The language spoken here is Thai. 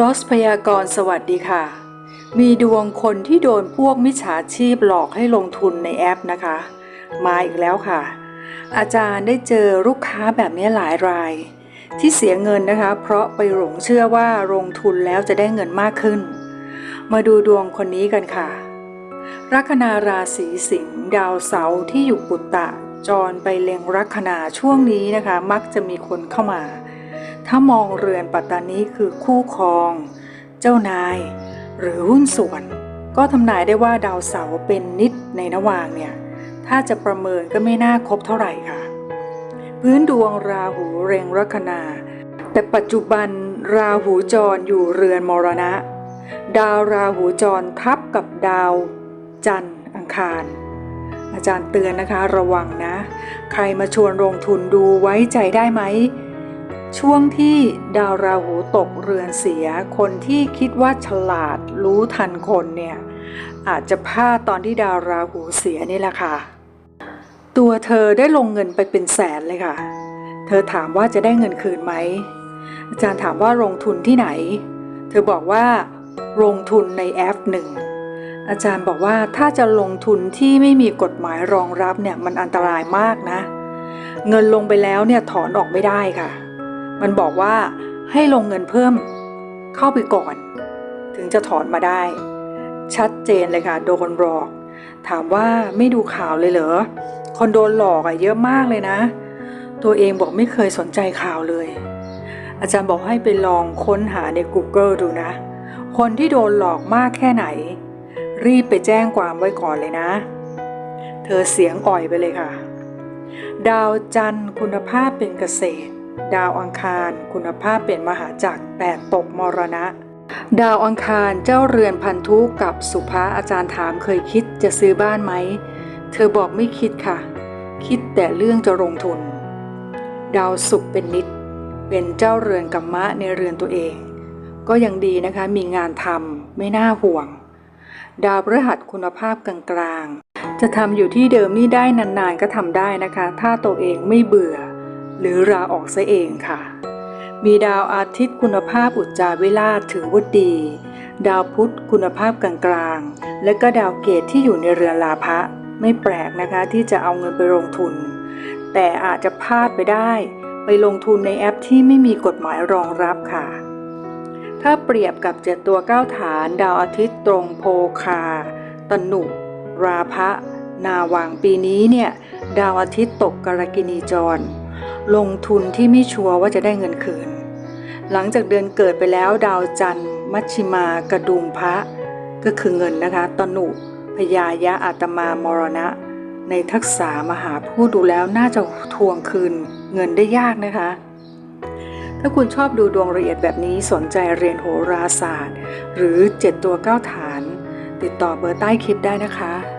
ลอสพยากรสวัสดีค่ะ มีดวงคนที่โดนพวกมิจฉาชีพหลอกให้ลงทุนในแอปนะคะ มาอีกแล้วค่ะ อาจารย์ได้เจอลูกค้าแบบนี้หลายราย ที่เสียเงินนะคะ เพราะไปหลงเชื่อว่าลงทุนแล้วจะได้เงินมากขึ้น มาดูดวงคนนี้กันค่ะ ลัคนาราศีสิงห์ดาวเสาร์ที่อยู่ปุตตะ จรไปเล็งลัคนาช่วงนี้นะคะ มักจะมีคนเข้ามา ถ้ามองเรือนปัตตานีคือคู่ครอง เจ้านาย หรือหุ้นส่วน ก็ทำนายได้ว่าดาวเสาร์เป็นนิดในนวางเนี่ย ถ้าจะประเมินก็ไม่น่าครบเท่าไหร่ค่ะ พื้นดวงราหูเรงลัคนา แต่ปัจจุบันราหูจรอยู่เรือนมรณะ ดาวราหูจรทับกับดาว จันทร์อังคารอาจารย์เตือนนะคะระวังนะ ใครมาชวนลงทุนดูไว้ใจได้ไหม ช่วงที่ดาวราหูตกเรือนเสีย คนที่คิดว่าฉลาดรู้ทันคนเนี่ย อาจจะพลาดตอนที่ดาวราหูเสียนี่แหละค่ะ ตัวเธอได้ลงเงินไปเป็นแสนเลยค่ะ เธอถามว่าจะได้เงินคืนไหม อาจารย์ถามว่าลงทุนที่ไหน เธอบอกว่าลงทุนในแอปหนึ่งอาจารย์บอกว่าถ้าจะลงทุนที่ไม่มีกฎหมายรองรับเนี่ยมันอันตรายมากนะ เงินลงไปแล้วเนี่ยถอนออกไม่ได้ค่ะ มันบอกว่าให้ลงเงินเพิ่มเข้าไปก่อน ถึงจะถอนมาได้ ชัดเจนเลยค่ะโดนหลอก ถามว่าไม่ดูข่าวเลยเหรอคนโดนหลอกอะเยอะมากเลยนะ ตัวเองบอกไม่เคยสนใจข่าวเลย อาจารย์บอกให้ไปลองค้นหาใน Google ดูนะ คนที่โดนหลอกมากแค่ไหน รีบไปแจ้งความไว้ก่อนเลยนะ เธอเสียงอ่อยไปเลยค่ะ ดาวจันทร์คุณภาพเป็นเกษตร ดาวอังคารคุณภาพเป็นมหาจักรแต่ตกมรณะ ดาวอังคารเจ้าเรือนพันธุกับสุภาอาจารย์ถามเคยคิดจะซื้อบ้านไหม เธอบอกไม่คิดค่ะ คิดแต่เรื่องจะลงทุน ดาวศุกร์เป็นนิด เป็นเจ้าเรือนกัมมะในเรือนตัวเอง ก็ยังดีนะคะมีงานทำไม่น่าห่วง ดาวพฤหัสคุณภาพกลางๆจะทำอยู่ที่เดิมนี่ได้นานๆก็ทำได้นะคะ ถ้าตัวเองไม่เบื่อ หรือลาออกซะเองค่ะ มีดาวอาทิตย์คุณภาพอุจจาวิลาศถือว่าดี ดาวพุธคุณภาพกลางๆ และก็ดาวเกตที่อยู่ในเรือนลาภะไม่แปลกนะคะที่จะเอาเงินไปลงทุน แต่อาจจะพลาดไปได้ ไปลงทุนในแอปที่ไม่มีกฎหมายรองรับค่ะ ถ้าเปรียบกับเจ็ดตัวเก้าฐาน ดาวอาทิตย์ตรงโพคา ตนุ ราพะ นาวางปีนี้เนี่ย ดาวอาทิตย์ตกกรกินีจร ลงทุนที่ไม่ชัวร์ว่าจะได้เงินคืน หลังจากเดือนเกิดไปแล้วดาวจันทร์ มัชชิมากระดุมพระ ก็คือเงินนะคะตนุพยายะอาตมามรณะ ในทักษะมหาผู้ดูแล้วน่าจะทวงคืนเงินได้ยากนะคะ ถ้าคุณชอบดูดวงละเอียดแบบนี้สนใจเรียนโหราศาสตร์ หรือ 7 ตัว 9 ฐาน ติดต่อเบอร์ใต้คลิปได้นะคะ